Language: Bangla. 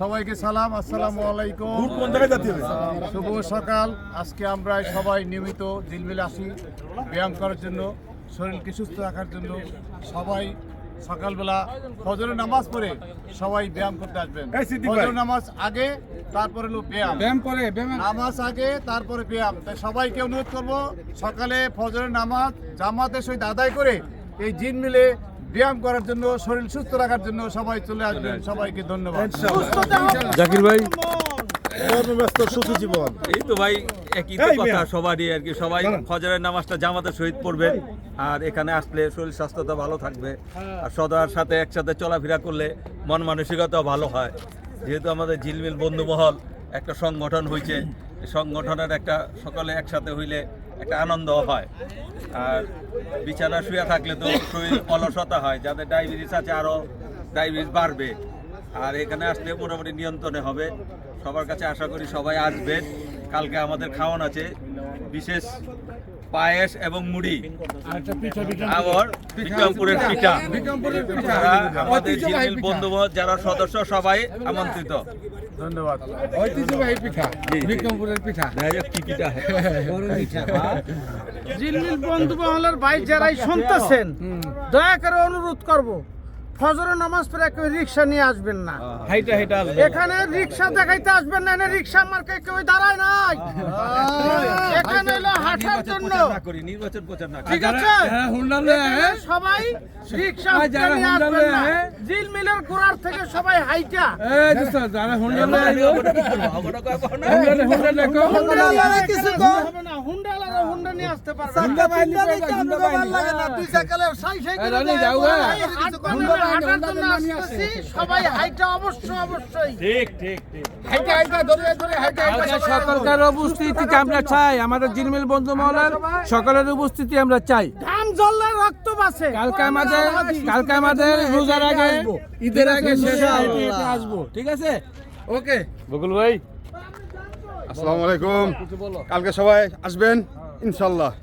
সবাইকে সালাম আসসালামু আলাইকুম। শুভ সকাল। আজকে আমরা সবাই নিয়মিত দিলমিল আসি ব্যায়াম করার জন্য শরীরকে সুস্থ রাখার জন্য। সবাই সকালবেলা ফজরের নামাজ পড়ে সবাই ব্যায়াম করতে আসবেন। ফজরের নামাজ আগে তারপরে হলো ব্যায়াম। ব্যায়াম করে ব্যায়াম নামাজ আগে তারপরে ব্যায়াম। তাই সবাইকে অনুরোধ করব সকালে ফজরের নামাজ জামাতের সহিত আদায় করে এই জিন মিলে ব্যায়াম করার জন্য শরীর সুস্থ রাখার জন্য সবাই চলে আসবেন। সবাইকে ধন্যবাদ। জাকির ভাই কর্মব্যস্ত সুখী জীবন। এই তো ভাই একই তো কথা সবারই আর কি। সবাই। ফজরের নামাজটা জামাতের সহিত পড়বেন আর এখানে আসলে শরীর স্বাস্থ্যটা ভালো থাকবে। আর সদার সাথে একসাথে চলাফেরা করলে মন মানসিকতাও ভালো হয়। যেহেতু আমাদের ঝিলমিল বন্ধুমহল একটা সংগঠন হয়েছে। সংগঠনের একটা সকলে একসাথে হইলে একটা আনন্দ হয়। আর বিছানা শুয়ে থাকলে তো শরীর অলসতা হয়, যাদের ডায়াবেটিস আছে আরও ডায়াবেটিস বাড়বে। আর এখানে আসলে মোটামুটি নিয়ন্ত্রণে হবে। সবার কাছে আশা করি সবাই আসবেন। কালকে আমাদের খাওয়ান আছে বিশেষ পায়েস এবং মুড়ি। আবার বিক্রমপুরের পিঠা। যারা আমাদের বন্ধু যারা সদস্য সবাই আমন্ত্রিত। ধন্যবাদ। ঐতিহ্যবাহী পিঠা বিক্রমপুরের পিঠা। কি পিঠা জিলমিল বন্ধু মহলের ভাই যারাই শুনতেছেন দয়া করে অনুরোধ করব ফজরের নামাজ পড়ে কেউ রিক্সা নিয়ে আসবেন না। হাইটা হাইটা আসবে এখানে রিক্সা দেখাইতে আসবেন না এখানে রিক্সা মার্কে কেউ দাঁড়ায় নাই। এখানে হলো হাঁটার জন্য। নির্বাচন প্রচার না ঠিক আছে? হ্যাঁ, আয়। সবাই রিক্সা যারা নিয়ে হুন্ডা আসবেন লয়ে না। জিল মিলের গোড়ার থেকে সবাই হাইটা। যারা হুন্ডা হুন্ডা হুন্ডা কিছু হবে না। হুন্ডা হুন্ডা নিয়ে আসতে পারবে। হুন্ডা বাইলি কইবা হুন্ডা বাইলি এই রানি যাও গা। হাঁটার জন্য আসতেছি। সবাই হাইটা অবশ্যই। অবশ্যই হাইটা হাইটা ধরে ধরে হাইটা হাইটা সকলকার উপস্থিতিতে আমরা চাই? আমাদের জিলমিল বন্ধু মহলের সকলের উপস্থিতি আমরা চাই। ঘাম জ্বললে রক্ত বাসে। কালকে আমাদের কালকে আমাদের রোজার আগে ঈদের আগে শেষ আসব। ঠিক আছে? ওকে। বকুল ভাই। আসসালামু আলাইকুম। কালকে সবাই আসবেন? İnşallah.